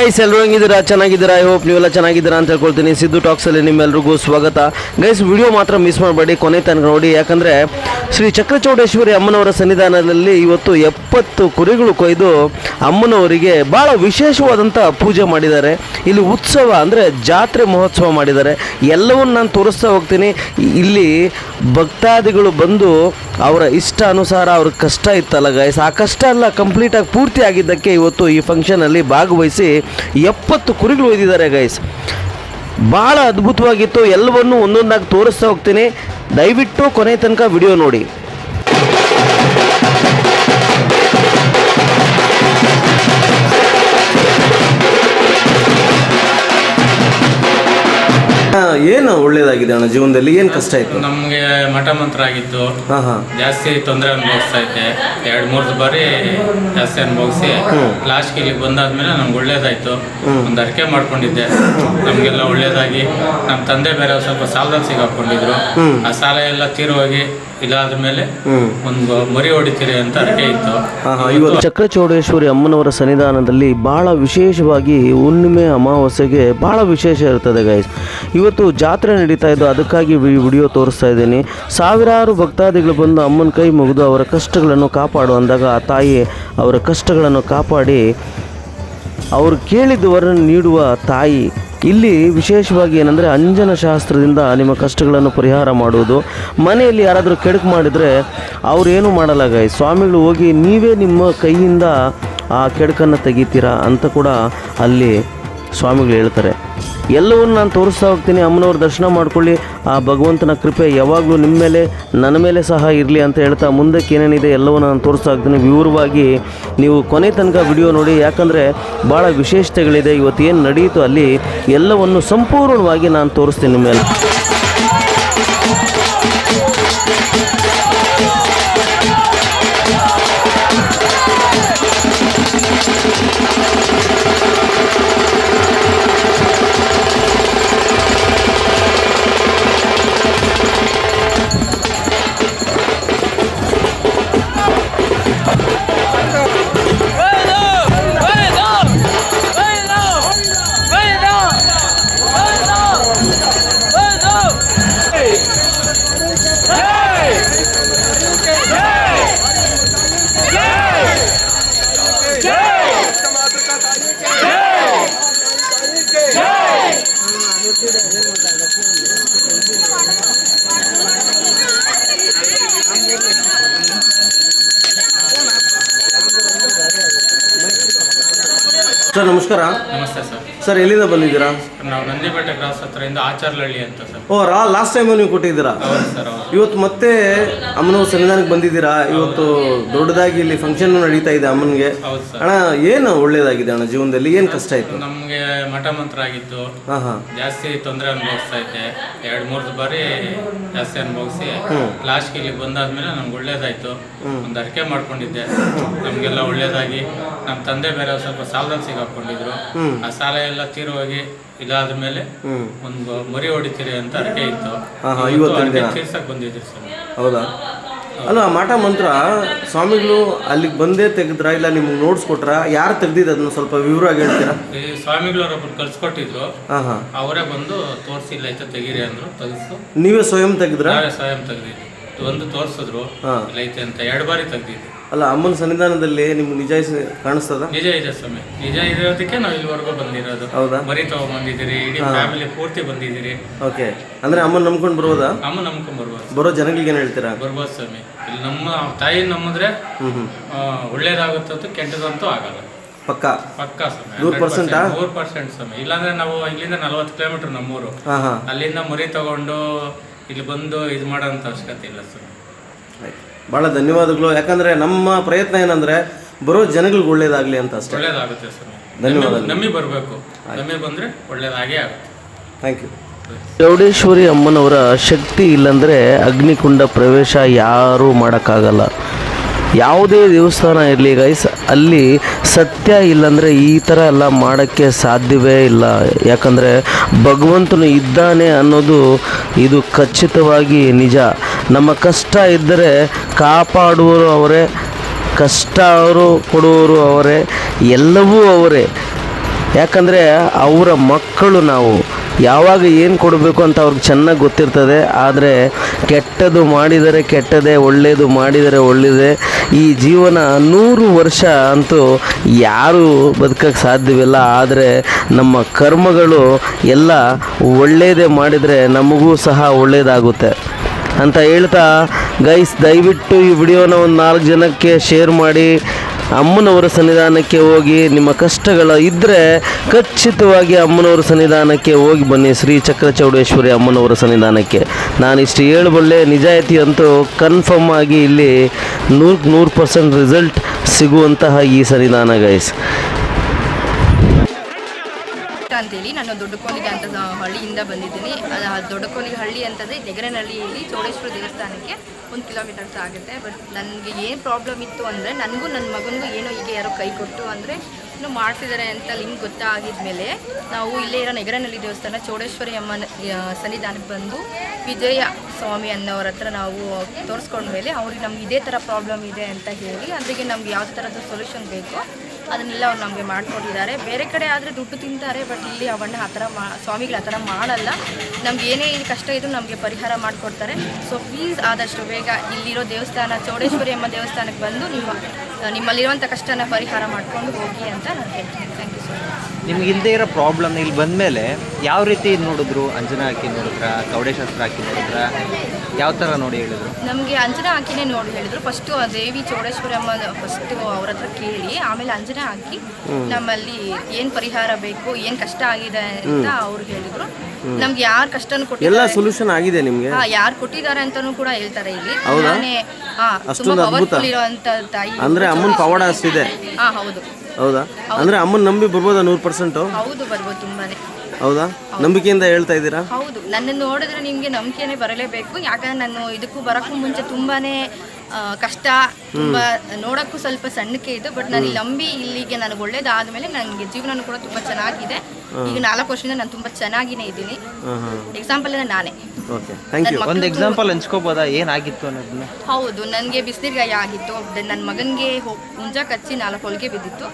Guys ಎಲ್ಲರೂ ಹೆಂಗಿದ್ದೀರಾ? ಚೆನ್ನಾಗಿದ್ದೀರಾ? I hope ನೀವೆಲ್ಲ ಚೆನ್ನಾಗಿದ್ದೀರಾ ಅಂತ ಹೇಳ್ಕೊಳ್ತೀನಿ. ಸಿದ್ದು ಟಾಕ್ಸಲ್ಲಿ ನಿಮ್ಮೆಲ್ಲರಿಗೂ ಸ್ವಾಗತ. ಗೈಸ್ ವಿಡಿಯೋ ಮಾತ್ರ ಮಿಸ್ ಮಾಡಬೇಡಿ, ಕೊನೆ ತನಕ ನೋಡಿ. ಯಾಕಂದರೆ ಶ್ರೀ ಚಕ್ರಚೌಡೇಶ್ವರಿ ಅಮ್ಮನವರ ಸನ್ನಿಧಾನದಲ್ಲಿ ಇವತ್ತು ಎಪ್ಪತ್ತು ಕುರಿಗಳು ಕೊಯ್ದು ಅಮ್ಮನವರಿಗೆ ಭಾಳ ವಿಶೇಷವಾದಂಥ ಪೂಜೆ ಮಾಡಿದ್ದಾರೆ. ಇಲ್ಲಿ ಉತ್ಸವ ಅಂದರೆ ಜಾತ್ರೆ ಮಹೋತ್ಸವ ಮಾಡಿದ್ದಾರೆ. ಎಲ್ಲವನ್ನು ನಾನು ತೋರಿಸ್ತಾ ಹೋಗ್ತೀನಿ. ಇಲ್ಲಿ ಭಕ್ತಾದಿಗಳು ಬಂದು ಅವರ ಇಷ್ಟ ಅನುಸಾರ ಅವ್ರ ಕಷ್ಟ ಇತ್ತಲ್ಲ ಗೈಸ್ ಆ ಕಷ್ಟ ಎಲ್ಲ ಕಂಪ್ಲೀಟಾಗಿ ಪೂರ್ತಿ ಆಗಿದ್ದಕ್ಕೆ ಇವತ್ತು ಈ ಫಂಕ್ಷನಲ್ಲಿ ಭಾಗವಹಿಸಿ ಎಪ್ಪತ್ತು ಕುರಿಗಳು ಒಯ್ದಿದ್ದಾರೆ ಗೈಸ್ ಭಾಳ ಅದ್ಭುತವಾಗಿತ್ತು. ಎಲ್ಲವನ್ನು ಒಂದೊಂದಾಗಿ ತೋರಿಸ್ತಾ ಹೋಗ್ತೀನಿ. ದಯವಿಟ್ಟು ಕೊನೆ ತನಕ ವಿಡಿಯೋ ನೋಡಿ. ಏನು ಒಳ್ಳೇದಾಗಿದೆ ಅಣ್ಣ ಜೀವನದಲ್ಲಿ? ಏನು ಕಷ್ಟ ಆಯಿತು? ನಮಗೆ ಮಠ ಮಂತ್ರ ಆಗಿತ್ತು. ಹಾ ಹಾ. ಜಾಸ್ತಿ ತೊಂದರೆ ಅನುಭವಿಸ್ತಾ ಇದ್ದೆ. ಎರಡು ಮೂರು ಬಾರಿ ಜಾಸ್ತಿ ಅನುಭವಿಸಿ ಲಾಸ್ಟ್ ಇಲ್ಲಿಗೆ ಬಂದಾದ್ಮೇಲೆ ನಮ್ಗೆ ಒಳ್ಳೇದಾಯ್ತು. ಒಂದು ಅರಿಕೆ ಮಾಡ್ಕೊಂಡಿದ್ದೆ. ನಮಗೆಲ್ಲ ಒಳ್ಳೇದಾಗಿ. ನಮ್ಮ ತಂದೆ ಬೇರೆ ಸ್ವಲ್ಪ ಸಾಲದಲ್ಲಿ ಸಿಗಾಕೊಂಡಿದ್ರು. ಆ ಸಾಲ ಎಲ್ಲ ತೀರವಾಗಿ ಇದಾದ ಮೇಲೆ ಒಂದು ಮರಿ ಹೊಡಿತೀರಿ ಅಂತ ಅರ್ಕೆ ಇತ್ತು. ಇವತ್ತು ಚಕ್ರಚೌಡೇಶ್ವರಿ ಅಮ್ಮನವರ ಸನ್ನಿಧಾನದಲ್ಲಿ ಬಹಳ ವಿಶೇಷವಾಗಿ ಹುಣ್ಣಿಮೆ ಅಮಾವಾಸ್ಯೆಗೆ ಬಹಳ ವಿಶೇಷ ಇರ್ತದೆ ಗೈಸ್ ಇವತ್ತು ಜಾತ್ರೆ ನಡೀತಾ ಇದ್ದು ಅದಕ್ಕಾಗಿ ಈ ವಿಡಿಯೋ ತೋರಿಸ್ತಾ ಇದ್ದೀನಿ. ಸಾವಿರಾರು ಭಕ್ತಾದಿಗಳು ಬಂದು ಅಮ್ಮನ ಕೈ ಮುಗಿದು ಅವರ ಕಷ್ಟಗಳನ್ನು ಕಾಪಾಡು ಅಂದಾಗ ಆ ತಾಯಿ ಅವರ ಕಷ್ಟಗಳನ್ನು ಕಾಪಾಡಿ ಅವರು ಕೇಳಿದ ವರನ್ನು ನೀಡುವ ತಾಯಿ. ಇಲ್ಲಿ ವಿಶೇಷವಾಗಿ ಏನಂದರೆ ಅಂಜನ ಶಾಸ್ತ್ರದಿಂದ ನಿಮ್ಮ ಕಷ್ಟಗಳನ್ನು ಪರಿಹಾರ ಮಾಡುವುದು. ಮನೆಯಲ್ಲಿ ಯಾರಾದರೂ ಕೆಡಕು ಮಾಡಿದರೆ ಅವರೇನು ಮಾಡಲ್ಲ ಗಾಯ ಸ್ವಾಮಿಗಳು ಹೋಗಿ ನೀವೇ ನಿಮ್ಮ ಕೈಯಿಂದ ಆ ಕೆಡಕನ್ನು ತೆಗಿತೀರಾ ಅಂತ ಕೂಡ ಅಲ್ಲಿ ಸ್ವಾಮಿಗಳು ಹೇಳ್ತಾರೆ. ಎಲ್ಲವನ್ನು ನಾನು ತೋರಿಸ್ತಾ ಹೋಗ್ತೀನಿ. ಅಮ್ಮನವ್ರ ದರ್ಶನ ಮಾಡ್ಕೊಳ್ಳಿ. ಆ ಭಗವಂತನ ಕೃಪೆ ಯಾವಾಗಲೂ ನಿಮ್ಮ ಮೇಲೆ, ನನ್ನ ಮೇಲೆ ಸಹ ಇರಲಿ ಅಂತ ಹೇಳ್ತಾ ಮುಂದಕ್ಕೆ ಏನೇನಿದೆ ಎಲ್ಲವನ್ನು ನಾನು ತೋರಿಸ್ತಾ ಹೋಗ್ತೀನಿ. ವಿವರವಾಗಿ ನೀವು ಕೊನೆ ತನಕ ವಿಡಿಯೋ ನೋಡಿ, ಯಾಕಂದರೆ ಭಾಳ ವಿಶೇಷತೆಗಳಿದೆ. ಇವತ್ತು ಏನು ನಡೆಯಿತು ಅಲ್ಲಿ ಎಲ್ಲವನ್ನು ಸಂಪೂರ್ಣವಾಗಿ ನಾನು ತೋರಿಸ್ತೀನಿ ನಿಮ್ಮ ಮೇಲೆ. ಸರ್ ನಮಸ್ಕಾರ. ನಮಸ್ತೆ ಸರ್. ಸರ್ ಎಲ್ಲಿಂದ ಬಂದಿದ್ದೀರಾ? ನಾವು ನಂದಿಬೆಟ್ಟ ಕ್ರಾಸ್ ಹತ್ರದಿಂದ ಆಚಾರ್ಲಹಳ್ಳಿ ಅಂತ ಸರ್. ಓ ರಾ ಲಾಸ್ಟ್ ಟೈಮ್ ನೀವು ಕೊಟ್ಟಿದ್ದೀರಾ? ಹೌದು ಸರ್ ಹೌದು. ಇವತ್ತು ಮತ್ತೆ ಅಮ್ಮನವ್ರ ಸನ್ನಿಧಾನಕ್ಕೆ ಬಂದಿದ್ದೀರಾ? ಇವತ್ತು ದೊಡ್ಡದಾಗಿ ಇಲ್ಲಿ ಫಂಕ್ಷನ್ ನಡೀತಾ ಇದೆ ಅಮ್ಮನಿಗೆ. ಹೌದು ಸರ್. ಅಣ್ಣ ಏನು ಒಳ್ಳೇದಾಗಿದೆ ಅಣ್ಣ ಜೀವನದಲ್ಲಿ? ಏನು ಕಷ್ಟ ಆಯಿತು? ನಮಗೆ ಮಠ ಮಂತ್ರ ಆಗಿತ್ತು. ಹಾಂ ಹಾಂ. ಜಾಸ್ತಿ ತೊಂದರೆ ಅನುಭವಿಸ್ತಾ ಇದೆ ಎರಡು ಮೂರು ಬಾರಿ ಜಾಸ್ತಿ ಅನುಭವಿಸಿ. ಲಾಸ್ಟ್ ಇಲ್ಲಿ ಬಂದಾದ್ಮೇಲೆ ನಮ್ಗೆ ಒಳ್ಳೇದಾಯ್ತು. ಒಂದು ಅರಿಕೆ ಮಾಡ್ಕೊಂಡಿದ್ದೆ. ನಮಗೆಲ್ಲ ಒಳ್ಳೇದಾಗಿ. ನಮ್ಮ ತಂದೆ ಬೇರೆ ಸ್ವಲ್ಪ ಸಾಲದಲ್ಲಿ ಸಿಗಾಕೊಂಡಿದ್ರು ಆ ಸಾಲ ಎಲ್ಲ ಹೋಗಿ ಇದಾದ ಮೇಲೆ ಒಂದು ಮರಿ ಹೊಡಿತೀರಿ ಅಂತ ರೆಡಿ ಇತ್ತು. ಇವತ್ತು ತೀರ್ಸಕ್ ಬಂದಿದ್ರಿ ಸರ್. ಹೌದಾ? ಅಲ್ಲ ಮಠ ಮಾಟ ಮಂತ್ರ ಸ್ವಾಮಿಗಳು ಅಲ್ಲಿಗೆ ಬಂದೇ ತೆಗೆದ್ರ? ಇಲ್ಲ ನಿಮ್ಗೆ ನೋಟ್ಸ್ ಕೊಟ್ರ? ಯಾರು ತೆಗ್ದಿದ್ದು ಅದನ್ನ ಸ್ವಲ್ಪ ವಿವರವಾಗಿ ಹೇಳ್ತೀರಾ? ಈ ಸ್ವಾಮಿಗಳವ್ರೊಬ್ರು ಕಳ್ಸ್ಕೊಟ್ಟಿದ್ರು. ಹಾಂ ಹಾಂ ಅವರೇ ಬಂದು ತೋರಿಸಿಲ್ಲ ಆಯ್ತಾ ತೆಗೀರಿ ಅಂದ್ರು ತೆಗಿಸು. ನೀವೇ ಸ್ವಯಂ ತೆಗೆದ್ರೆ? ನಾವೇ ಸ್ವಯಂ ತೆಗ್ದಿದ್ವಿ. ಒಂದು ತೋರಿಸಿದ್ರು. ಹಾಂ. ಇಲ್ಲ ಐತೆ ಅಂತ ಎರಡು ಬಾರಿ ತೆಗ್ದಿದ್ವಿ. ಅಲ್ಲ ಅಮ್ಮನ ಸನ್ನಿಧಾನದಲ್ಲಿ ನಿಮ್ಗೆ ನಿಜ ಇಸ್- ಕಾಣಿಸ್ತದ? ನಿಜ ಇದೆ ಸ್ವಾಮಿ. ನಿಜ ಇರೋದಕ್ಕೆ ನಾವು ಇಲ್ಲಿವರೆಗೂ ಬಂದಿರೋದು. ಹೌದಾ? ಮರಿ ತಗೊಂಡ್ಬಂದಿದ್ದೀರಿ ಇಡೀ ಫ್ಯಾಮಿಲಿ ಪೂರ್ತಿ ಬಂದಿದ್ದೀರಿ. ಓಕೆ. ಅಂದ್ರೆ ಅಮ್ಮನ ನಂಬ್ಕೊಂಡು ಬರ್ಬೋದಾ ಅಮ್ಮ ನಂಬ್ಕೊಂಡ್ ಬರ್ಬೋದು ಬರೋ ಜನಗಳಿಗೆ ಏನು ಹೇಳ್ತೀರಾ? ಬರ್ಬೋದು ಸ್ವಾಮಿ. ಇಲ್ಲಿ ನಮ್ಮ ತಾಯಿ ನಮ್ಮದ್ರೆ ಆ, ಒಳ್ಳೇದಾಗುತ್ತಂತೂ ಕೆಟ್ಟದಂತೂ ಆಗಲ್ಲ. ಪಕ್ಕ? ಪಕ್ಕಾ ಸ್ವಾಮಿ. ನೂರು ಪರ್ಸೆಂಟ್? ನೂರು ಪರ್ಸೆಂಟ್ ಸ್ವಾಮಿ. ಇಲ್ಲಾಂದ್ರೆ ನಾವು ಇಲ್ಲಿಂದ ನಲ್ವತ್ತು ಕಿಲೋಮೀಟರ್ ನಮ್ಮೂರು. ಹಾಂ ಹಾಂ. ಅಲ್ಲಿಂದ ಮರಿ ತಗೊಂಡು ಇಲ್ಲಿ ಬಂದು ಇದು ಮಾಡೋಂಥ ಅವಶ್ಯಕತೆ ಇಲ್ಲ ಸ್ವಾಮಿ. ಆಯ್ತು. ಭಾಳ ಧನ್ಯವಾದಗಳು. ಯಾಕಂದರೆ ನಮ್ಮ ಪ್ರಯತ್ನ ಏನಂದರೆ ಬರೋ ಜನಗಳಿಗೆ ಒಳ್ಳೇದಾಗಲಿ ಅಂತ ಅಷ್ಟೇ. ಒಳ್ಳೇದಾಗುತ್ತೆ ಸರ್. ಧನ್ಯವಾದಗಳು. ನಮ್ಮಿ ಬರಬೇಕು. ನಮಗೆ ಬಂದ್ರೆ ಒಳ್ಳೇದಾಗೇ ಆಗುತ್ತೆ. ಥ್ಯಾಂಕ್ ಯು ಚೌಡೇಶ್ವರಿ ಅಮ್ಮನವರ ಶಕ್ತಿ ಇಲ್ಲಂದರೆ ಅಗ್ನಿಕುಂಡ ಪ್ರವೇಶ ಯಾರೂ ಮಾಡೋಕ್ಕಾಗಲ್ಲ. ಯಾವುದೇ ದೇವಸ್ಥಾನ ಇರಲಿ ಗೈಸ್ ಅಲ್ಲಿ ಸತ್ಯ ಇಲ್ಲಂದರೆ ಈ ಥರ ಎಲ್ಲ ಮಾಡೋಕ್ಕೆ ಸಾಧ್ಯವೇ ಇಲ್ಲ. ಯಾಕಂದರೆ ಭಗವಂತನು ಇದ್ದಾನೆ ಅನ್ನೋದು ಇದು ಖಚಿತವಾಗಿ ನಿಜ. ನಮ್ಮ ಕಷ್ಟ ಇದ್ದರೆ ಕಾಪಾಡುವರು ಅವರೇ, ಕಷ್ಟ ಅವರು ಕೊಡುವರು ಅವರೇ, ಎಲ್ಲವೂ ಅವರೇ. ಯಾಕಂದರೆ ಅವರ ಮಕ್ಕಳು ನಾವು. ಯಾವಾಗ ಏನು ಕೊಡಬೇಕು ಅಂತ ಅವ್ರಿಗೆ ಚೆನ್ನಾಗಿ ಗೊತ್ತಿರ್ತದೆ, ಆದರೆ ಕೆಟ್ಟದು ಮಾಡಿದರೆ ಕೆಟ್ಟದೇ ಒಳ್ಳೆಯದು ಮಾಡಿದರೆ ಒಳ್ಳೆಯದೇ ಈ ಜೀವನ ನೂರು ವರ್ಷ ಅಂತೂ ಯಾರೂ ಬದುಕಕ್ಕೆ ಸಾಧ್ಯವಿಲ್ಲ, ಆದರೆ ನಮ್ಮ ಕರ್ಮಗಳು ಎಲ್ಲ ಒಳ್ಳೆಯದೇ ಮಾಡಿದರೆ ನಮಗೂ ಸಹ ಒಳ್ಳೆಯದಾಗುತ್ತೆ ಅಂತ ಹೇಳ್ತಾ ಗೈಸ್ ದಯವಿಟ್ಟು ಈ ವಿಡಿಯೋನ ಒಂದು ನಾಲ್ಕು ಜನಕ್ಕೆ ಶೇರ್ ಮಾಡಿ. ಅಮ್ಮನವರ ಸನ್ನಿಧಾನಕ್ಕೆ ಹೋಗಿ, ನಿಮ್ಮ ಕಷ್ಟಗಳ ಇದ್ದರೆ ಖಚಿತವಾಗಿ ಅಮ್ಮನವರ ಸನ್ನಿಧಾನಕ್ಕೆ ಹೋಗಿ ಬನ್ನಿ. ಶ್ರೀ ಚಕ್ರ ಚೌಡೇಶ್ವರಿ ಅಮ್ಮನವರ ಸನ್ನಿಧಾನಕ್ಕೆ. ನಾನು ಇಷ್ಟು ಹೇಳಬಲ್ಲೆ ನಿಜಾಯಿತಿ ಅಂತೂ ಕನ್ಫರ್ಮ್ ಆಗಿ ಇಲ್ಲಿ ನೂರಕ್ಕೆ ನೂರು ಪರ್ಸೆಂಟ್ ರಿಸಲ್ಟ್ ಸಿಗುವಂತಹ ಈ ಸನ್ನಿಧಾನ ಗೈಸ್ ಅಂತೇಳಿ ನಾನು ದೊಡ್ಡಕೋಲಿಗೆ ಅಂತ ಹಳ್ಳಿಯಿಂದ ಬಂದಿದ್ದೀನಿ. ದೊಡ್ಡಕೋಲಿಗೆ ಹಳ್ಳಿ ಅಂತಂದರೆ ನೆಗರನಹಳ್ಳಿಯಲ್ಲಿ ಚೌಡೇಶ್ವರ ದೇವಸ್ಥಾನಕ್ಕೆ ಒಂದು ಕಿಲೋಮೀಟರ್ಸ್ ಆಗುತ್ತೆ. ಬಟ್ ನನಗೆ ಏನು ಪ್ರಾಬ್ಲಮ್ ಇತ್ತು ಅಂದರೆ ನನಗೂ ನನ್ನ ಮಗನಿಗೂ ಏನೋ ಹೀಗೆ ಯಾರೋ ಕೈ ಕೊಟ್ಟು ಅಂದರೆ ಇನ್ನು ಮಾಡ್ತಿದ್ದಾರೆ ಅಂತ ಲಿಂಕ್ ಗೊತ್ತಾಗಿದ್ಮೇಲೆ ನಾವು ಇಲ್ಲೇ ಇರೋ ನೆಗರನಹಳ್ಳಿ ದೇವಸ್ಥಾನ ಚೋಡೇಶ್ವರಿ ಅಮ್ಮನ ಸನ್ನಿಧಾನಕ್ಕೆ ಬಂದು ವಿಜಯ ಸ್ವಾಮಿ ಅನ್ನೋರ ಹತ್ರ ನಾವು ತೋರಿಸ್ಕೊಂಡ್ಮೇಲೆ ಅವ್ರಿಗೆ ನಮ್ಗೆ ಇದೇ ಥರ ಪ್ರಾಬ್ಲಮ್ ಇದೆ ಅಂತ ಹೇಳಿ ಅದಕ್ಕೆ ನಮ್ಗೆ ಯಾವ ಥರದ ಸೊಲ್ಯೂಷನ್ ಬೇಕು ಅದನ್ನೆಲ್ಲ ಅವ್ರು ನಮಗೆ ಮಾಡಿಕೊಟ್ಟಿದ್ದಾರೆ. ಬೇರೆ ಕಡೆ ಆದರೆ ದುಡ್ಡು ತಿಂತಾರೆ ಬಟ್ ಇಲ್ಲಿ ಅವಣ್ಣ ಆ ಥರ ಮಾ, ಸ್ವಾಮಿಗಳು ಆ ಥರ ಮಾಡಲ್ಲ. ನಮ್ಗೆ ಏನೇ ಕಷ್ಟ ಇದ್ರೂ ನಮಗೆ ಪರಿಹಾರ ಮಾಡಿಕೊಡ್ತಾರೆ. ಸೊ ಪ್ಲೀಸ್ ಆದಷ್ಟು ಬೇಗ ಇಲ್ಲಿರೋ ದೇವಸ್ಥಾನ, ಚೌಡೇಶ್ವರಿ ಅಮ್ಮ ದೇವಸ್ಥಾನಕ್ಕೆ ಬಂದು ನಿಮ್ಮ, ನಿಮ್ಮಲ್ಲಿರುವಂಥ ಕಷ್ಟನ ಪರಿಹಾರ ಮಾಡಿಕೊಂಡು ಹೋಗಿ ಅಂತ ನಾನು ಹೇಳ್ತೀನಿ. ನಿಮ್ಗೆ ಇಲ್ಲದೆ ಇರೋ ಪ್ರಾಬ್ಲಮ್ ಇಲ್ಲಿ ಬಂದಮೇಲೆ ಯಾವ ರೀತಿ ನೋಡಿದ್ರು? ಅಂಜನಾ ಹಾಕಿ ನೋಡಿದ್ರ? ಕವಡೆಶಾಸ್ತ್ರ ಹಾಕಿ ನೋಡಿದ್ರ? ಯಾವ ಥರ ನೋಡಿ ಹೇಳಿದ್ರು? ನಮಗೆ ಅಂಜನಾ ಹಾಕಿನೇ ನೋಡಿ ಹೇಳಿದ್ರು. ಫಸ್ಟು ಆ ದೇವಿ ಚೌಡೇಶ್ವರಿ ಅಮ್ಮ ಫಸ್ಟು ಅವ್ರ ಹತ್ರ ಕೇಳಿ ಆಮೇಲೆ ಅಂಜನಾ ಹಾಕಿ ನಮ್ಮಲ್ಲಿ ಏನು ಪರಿಹಾರ ಬೇಕು ಏನು ಕಷ್ಟ ಆಗಿದೆ ಅಂತ ಅವ್ರು ಹೇಳಿದ್ರು. ನಮ್ಗೆ ಯಾರು ಕಷ್ಟನೂ ಎಲ್ಲ ಕೊಟ್ಟಿದ್ದಾರೆ ಸೊಲ್ಯೂಷನ್ ಆಗಿದೆ ನಿಮಗೆ? ಹಾ ಯಾರು ಕೊಟ್ಟಿದ್ದಾರೆ ಅಂತಾನೂ ಕೂಡ ಹೇಳ್ತಾರೆ ಇಲ್ಲಿ. ತುಂಬಾ ಪವರ್ಫುಲ್ ಇರುವಂತ ತಾಯಿ. ಅಂದರೆ ಅಮ್ಮನ ಪವಾಡ ಅಷ್ಟಿದೆ. ಹಾ ಹೌದು. ಹೌದಾ? ಅಂದ್ರೆ ಅಮ್ಮನ ನಂಬಿ ಬರ್ಬೋದಾ ನೂರು ಪರ್ಸೆಂಟು ಹೌದು ಬರ್ಬೋದು ತುಂಬಾನೇ. ಹೌದಾ? ನಂಬಿಕೆಯಿಂದ ಹೇಳ್ತಾ ಇದ್ದೀರಾ? ಹೌದು. ನನ್ನ ನೋಡಿದ್ರೆ ನಿಮಗೆ ನಂಬಿಕೆನೆ ಬರಲೇಬೇಕು. ಯಾಕಂದ್ರೆ ನಾನು ಇದಕ್ಕೂ ಬರೋಕ್ಕೂ ಮುಂಚೆ ತುಂಬಾನೇ ಆ, ಕಷ್ಟ ತುಂಬಾ ನೋಡಕ್ಕೂ ಸ್ವಲ್ಪ ಸಣ್ಣಕ್ಕೆ ಇದ್ದು ಬಟ್ ನಾನು ಇಲ್ಲಿ ನಂಬಿ ಇಲ್ಲಿಗೆ ನನಗೆ ಒಳ್ಳೇದಾದ್ಮೇಲೆ ನನಗೆ ಜೀವನ ಕೂಡ ತುಂಬಾ ಚೆನ್ನಾಗಿದೆ. ಈಗ ನಾಲ್ಕು ವರ್ಷದಿಂದ ನಾನು ತುಂಬಾ ಚೆನ್ನಾಗಿನೇ ಇದ್ದೀನಿ. ಎಕ್ಸಾಂಪಲ್ ನಾನೇ. ಓಕೆ ಥ್ಯಾಂಕ್ ಯು ಒಂದು ಎಕ್ಸಾಂಪಲ್ ಹಂಚ್ಕೋಬೋದಾ? ಏನಾಗಿತ್ತು ಅನ್ನೋದನ್ನ ಹೌದು ನನಗೆ ಆಗಿತ್ತು. ನನ್ನ ಮಗನಿಗೆ ಹುಂಜ ಕಚ್ಚಿ ನಾಲ್ಕು ಹೊಲಿಗೆ ಬಿದ್ದಿತ್ತು.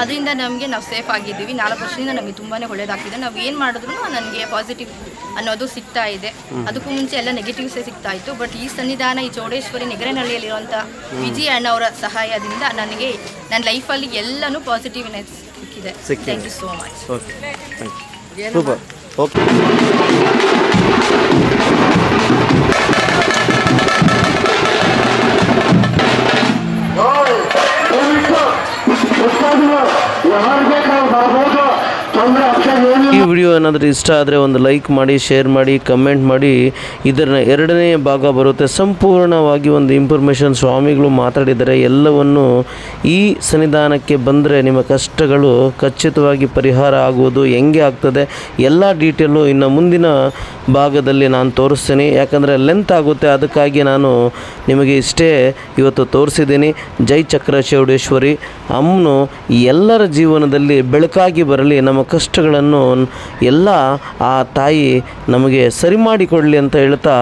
ಅದರಿಂದ ನಮಗೆ ನಾವು ಸೇಫ್ ಆಗಿದ್ದೀವಿ. ನಾಲ್ಕು ವರ್ಷದಿಂದ ನಮಗೆ ತುಂಬಾನೇ ಒಳ್ಳೇದಾಗ್ತಿದೆ. ನಾವು ಏನು ಮಾಡಿದ್ರು ನನಗೆ ಪಾಸಿಟಿವ್ ಅನ್ನೋದು ಸಿಗ್ತಾ ಇದೆ. ಅದಕ್ಕೂ ಮುಂಚೆ ಎಲ್ಲ ನೆಗೆಟಿವ್ಸೇ ಸಿಗ್ತಾ ಇತ್ತು. ಬಟ್ ಈ ಸನ್ನಿಧಾನ ಈ ಚೌಡೇಶ್ವರಿ ನೆಗರನಹಳ್ಳಿಯಲ್ಲಿರುವಂಥ ವಿಜಿ ಅಣ್ಣವರ ಸಹಾಯದಿಂದ ನನಗೆ ನನ್ನ ಲೈಫಲ್ಲಿ ಎಲ್ಲನೂ ಪಾಸಿಟಿವ್ನೆಸ್ ಸಿಕ್ಕಿದೆ ಸಿಕ್ಕಿದೆ. Thank you so much okay thank you super okay video ಏನಾದರೂ ಇಷ್ಟ ಆದರೆ ಒಂದು ಲೈಕ್ ಮಾಡಿ, ಶೇರ್ ಮಾಡಿ, ಕಮೆಂಟ್ ಮಾಡಿ ಇದರ ಎರಡನೇ ಭಾಗ ಬರುತ್ತೆ. ಸಂಪೂರ್ಣವಾಗಿ ಒಂದು ಇನ್ಫಾರ್ಮೇಷನ್ ಸ್ವಾಮಿಗಳು ಮಾತಾಡಿದರೆ ಎಲ್ಲವನ್ನು ಈ ಸನ್ನಿಧಾನಕ್ಕೆ ಬಂದರೆ ನಿಮ್ಮ ಕಷ್ಟಗಳು ಖಚಿತವಾಗಿ ಪರಿಹಾರ ಆಗುವುದು ಹೆಂಗೆ ಆಗ್ತದೆ? ಎಲ್ಲ ಡೀಟೇಲು ಇನ್ನು ಮುಂದಿನ ಭಾಗದಲ್ಲಿ ನಾನು ತೋರಿಸ್ತೀನಿ. ಯಾಕಂದರೆ ಲೆಂತ್ ಆಗುತ್ತೆ. ಅದಕ್ಕಾಗಿ ನಾನು ನಿಮಗೆ ಇಷ್ಟೇ ಇವತ್ತು ತೋರಿಸಿದ್ದೀನಿ. ಜೈ ಚಕ್ರ ಚೌಡೇಶ್ವರಿ ಅಮ್ಮನು ಎಲ್ಲರ ಜೀವನದಲ್ಲಿ ಬೆಳಕಾಗಿ ಬರಲಿ. ನಮ್ಮ ಕಷ್ಟಗಳನ್ನು ಎಲ್ಲ ಆ ತಾಯಿ ನಮಗೆ ಸರಿ ಮಾಡಿಕೊಡಲಿ ಅಂತ ಹೇಳ್ತಾ